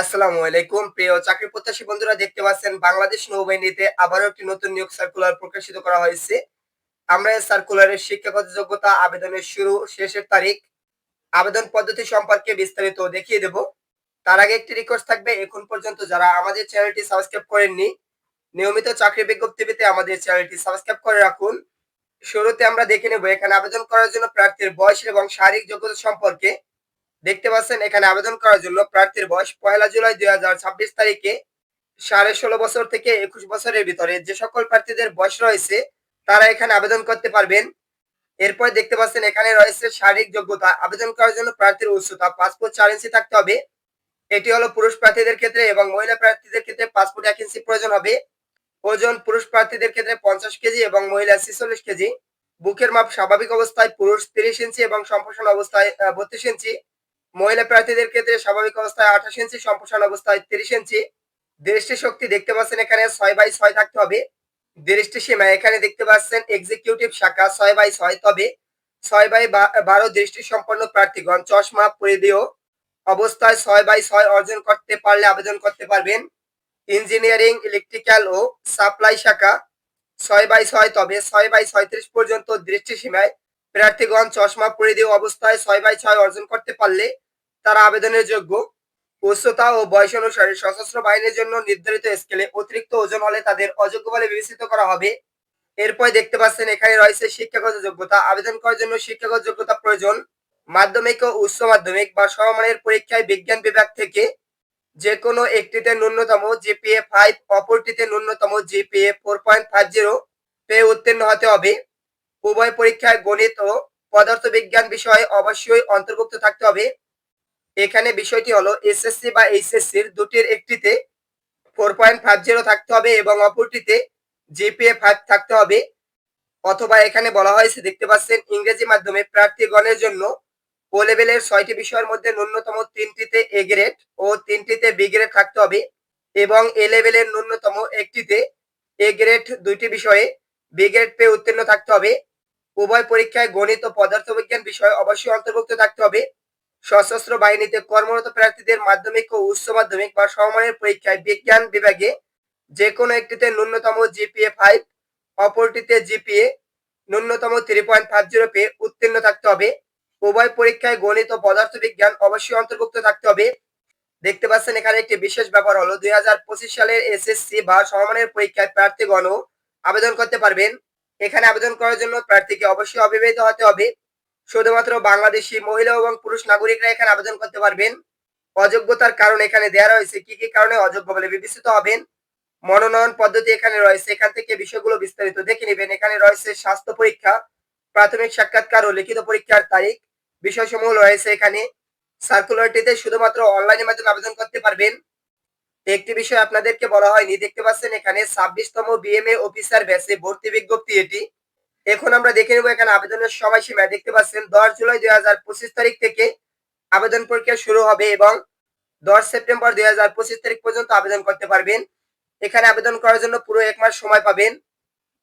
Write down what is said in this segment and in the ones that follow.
আসসালামু আলাইকুম। প্রিয় চাকরি প্রত্যাশী বন্ধুরা, দেখতে পাচ্ছেন বাংলাদেশ নৌবাহিনীতে আবারও একটি নতুন নিয়োগ সার্কুলার প্রকাশিত করা হয়েছে। আমরা এই সার্কুলারের শিক্ষাগত যোগ্যতা আবেদনের শুরু শেষের তারিখ, আবেদন পদ্ধতি সম্পর্কে বিস্তারিত দেখিয়ে দেব। তার আগে একটি রিকোয়েস্ট থাকবে, এখন পর্যন্ত যারা আমাদের চ্যানেলটি সাবস্ক্রাইব করেননি, নিয়মিত চাকরি বিজ্ঞপ্তি পেতে আমাদের চ্যানেলটি সাবস্ক্রাইব করে রাখুন। শুরুতে আমরা দেখে নেব, এখানে আবেদন করার জন্য প্রার্থীর বয়স এবং শারীরিক যোগ্যতা সম্পর্কে দেখতে পাচ্ছেন, এখানে আবেদন করার জন্য প্রার্থীর বয়স পহেলা জুলাই দুই হাজার ছাব্বিশ তারিখে সাড়ে ষোলো বছর থেকে একুশ বছরের ভিতরে যে সকল প্রার্থীদের বয়স রয়েছে, তারা এখানে আবেদন করতে পারবেন। এরপর দেখতে পাচ্ছেন, এখানে রয়েছে শারীরিক যোগ্যতা। আবেদন করার জন্য প্রার্থীর উচ্চতা পাসপোর্ট চার ইঞ্চি থাকতে হবে। এটি হলো পুরুষ প্রার্থীদের ক্ষেত্রে এবং মহিলা প্রার্থীদের ক্ষেত্রে পাসপোর্ট এক ইঞ্চি প্রয়োজন হবে। ওজন পুরুষ প্রার্থীদের ক্ষেত্রে পঞ্চাশ কেজি এবং মহিলা ছিচল্লিশ কেজি। বুকের মাপ স্বাভাবিক অবস্থায় পুরুষ তিরিশ ইঞ্চি এবং সম্প্রসারণ অবস্থায় বত্রিশ ইঞ্চি। মহিলা প্রার্থীদের ক্ষেত্রে স্বাভাবিক অবস্থায় আঠাশ ইঞ্চি, সম্প্রসারণ অবস্থায় তিরিশ ইঞ্চি। দৃষ্টি শক্তি দেখতে পাচ্ছেন এখানে ছয় বাই ছয় থাকতে হবে। দৃষ্টি সীমা এখানে দেখতে পাচ্ছেন এক্সিকিউটিভ শাখা ছয় বাই ছয়। তবে ছয় বাই বারো দৃষ্টি সম্পন্ন প্রার্থীগণ চশমা, পরিধেয় অবস্থায় ছয় বাই ছয় অর্জন করতে পারলে আবেদন করতে পারবেন। ইঞ্জিনিয়ারিং ইলেকট্রিক্যাল ও সাপ্লাই শাখা ছয় বাই ছয়। তবে ছয় বাই ছয়ত্রিশ পর্যন্ত দৃষ্টি সীমায় প্রার্থীগণ চশমা পরিধেয় অবস্থায় ছয় বাই ছয় অর্জন করতে পারলে তারা আবেদনের যোগ্য। উচ্চতা ও বয়স অনুসারে সশস্ত্র বাহিনীর জন্য নির্ধারিত স্কেলে অতিরিক্ত ওজন হলে তাদের অযোগ্য বলে বিবেচিত করা হবে। এরপর দেখতে পাচ্ছেন, এখানে রয়েছে শিক্ষাগত যোগ্যতা। আবেদন করার জন্য শিক্ষাগত যোগ্যতা প্রয়োজন। মাধ্যমিক ও উচ্চ মাধ্যমিক বা সমমানের পরীক্ষায় বিজ্ঞান বিভাগ থেকে যে কোনো একটিতে ন্যূনতম জিপিএ ফাইভ অপরটিতে ন্যূনতম GPA four point five zero পেয়ে উত্তীর্ণ হতে হবে। উভয় পরীক্ষায় গণিত ও পদার্থবিজ্ঞান বিষয়ে অবশ্যই অন্তর্ভুক্ত থাকতে হবে। এখানে বিষয়টি হলো এসএসসি বা এইচএসসির দুটির একটিতে ফোর পয়েন্ট ফাইভ জিরো থাকতে হবে এবং অপরটিতে জিপিএ ফাইভ থাকতে হবে। অথবা এখানে বলা হয়েছে, দেখতে পাচ্ছেন, ইংরেজি মাধ্যমে প্রার্থীগণের জন্য ও লেভেলের ছয়টি বিষয়ের মধ্যে ন্যূনতম তিনটিতে এ গ্রেড ও তিনটিতে বি গ্রেড থাকতে হবে এবং এ লেভেলের ন্যূনতম একটিতে এ গ্রেড দুইটি বিষয়ে বি গ্রেড পেয়ে উত্তীর্ণ থাকতে হবে। উভয় পরীক্ষায় গণিত ও পদার্থবিজ্ঞান বিষয় অবশ্যই অন্তর্ভুক্ত থাকতে হবে। সশস্ত্র বাহিনীতে কর্মরত প্রার্থীদের মাধ্যমিক ও উচ্চ মাধ্যমিক বা সমমানের পরীক্ষায় বিজ্ঞান বিভাগে যে কোনো একটিতে ন্যূনতম জিপিএ ফাইভ, অপরটিতে জিপিএ ন্যূনতম থ্রি পয়েন্ট ফাইভ জিরো পেয়ে উত্তীর্ণ থাকতে হবে। উভয় পরীক্ষায় গণিত ও পদার্থবিজ্ঞান অবশ্যই অন্তর্ভুক্ত থাকতে হবে। দেখতে পাচ্ছেন এখানে একটি বিশেষ ব্যাপার হলো, দুই হাজার পঁচিশ সালের এসএসসি বা সমমানের পরীক্ষায় প্রার্থীগণও আবেদন করতে পারবেন। এখানে আবেদন করার জন্য প্রার্থীকে অবশ্যই অবিবাহিত হতে হবে। শুধুমাত্র বাংলাদেশি মহিলা এবং পুরুষ নাগরিকরা এখানে আবেদন করতে পারবেন। অযোগ্যতার কারণ এখানে দেওয়া রয়েছে কি কি কারণে অযোগ্য বলে বিবেচিত হবেন। মনোনয়ন পদ্ধতি এখানে রয়েছে। এখান থেকে বিষয়গুলো বিস্তারিত দেখে নেবেন। এখানে রয়েছে স্বাস্থ্য পরীক্ষা, প্রাথমিক সাক্ষাৎকার ও লিখিত পরীক্ষার তারিখ। বিষয়সমূহ রয়েছে এখানে। সার্কুলারটিতে শুধুমাত্র অনলাইনের মাধ্যমে আবেদন করতে পারবেন। একটি বিষয় আপনাদেরকে বলা হয়নি, দেখতে পাচ্ছেন এখানে ছাব্বিশতম বিএমএ অফিসার ব্যাচে ভর্তি বিজ্ঞপ্তি এটি। এখন আমরা দেখে নেব এখানে আবেদনের সময়সীমা। দেখতে পাচ্ছেন দশ জুলাই দুই হাজার পঁচিশ তারিখ থেকে আবেদন প্রক্রিয়া শুরু হবে এবং দশ সেপ্টেম্বর দুই পঁচিশ তারিখ পর্যন্ত আবেদন করতে পারবেন। এখানে আবেদন করার জন্য পুরো এক মাস সময় পাবেন।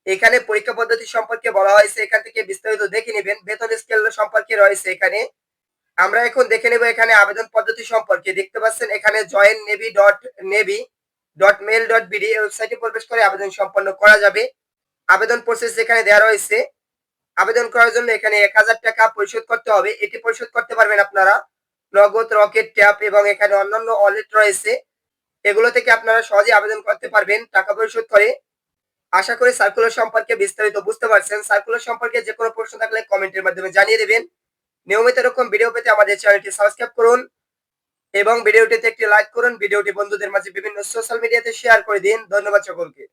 এখানে পরীক্ষা পদ্ধতি সম্পর্কে বলা হয়েছে, এখান থেকে বিস্তারিত দেখে নেবেন। বেতন স্কেল সম্পর্কে রয়েছে এখানে। আমরা এখন দেখে নেব এখানে আবেদন পদ্ধতি সম্পর্কে। দেখতে পাচ্ছেন এখানে join navy dot navy dot mail dot BD ওয়েবসাইটে প্রবেশ করে আবেদন সম্পন্ন করা যাবে। আবেদন প্রসেস এখানে দেওয়া রয়েছে। আবেদন করার জন্য এখানে এক হাজার টাকা পরিশোধ করতে হবে। এটি পরিশোধ করতে পারবেন আপনারা। নগদ, রকেট, ট্যাপ এবং এখানে অন্যান্য ওয়ালেট রয়েছে। এগুলো থেকে আপনারা সহজে আবেদন করতে পারবেন টাকা পরিশোধ করে। আশা করি সার্কুলার সম্পর্কে বিস্তারিত বুঝতে পারছেন। সার্কুলার সম্পর্কে যে কোনো প্রশ্ন থাকলে কমেন্টের মাধ্যমে জানিয়ে দেবেন। নিয়মিত এরকম ভিডিও পেতে আমাদের চ্যানেলটি সাবস্ক্রাইব করুন এবং ভিডিওটিতে একটি লাইক করুন। ভিডিওটি বন্ধুদের মাঝে বিভিন্ন সোশ্যাল মিডিয়াতে শেয়ার করে দিন। ধন্যবাদ সকলকে।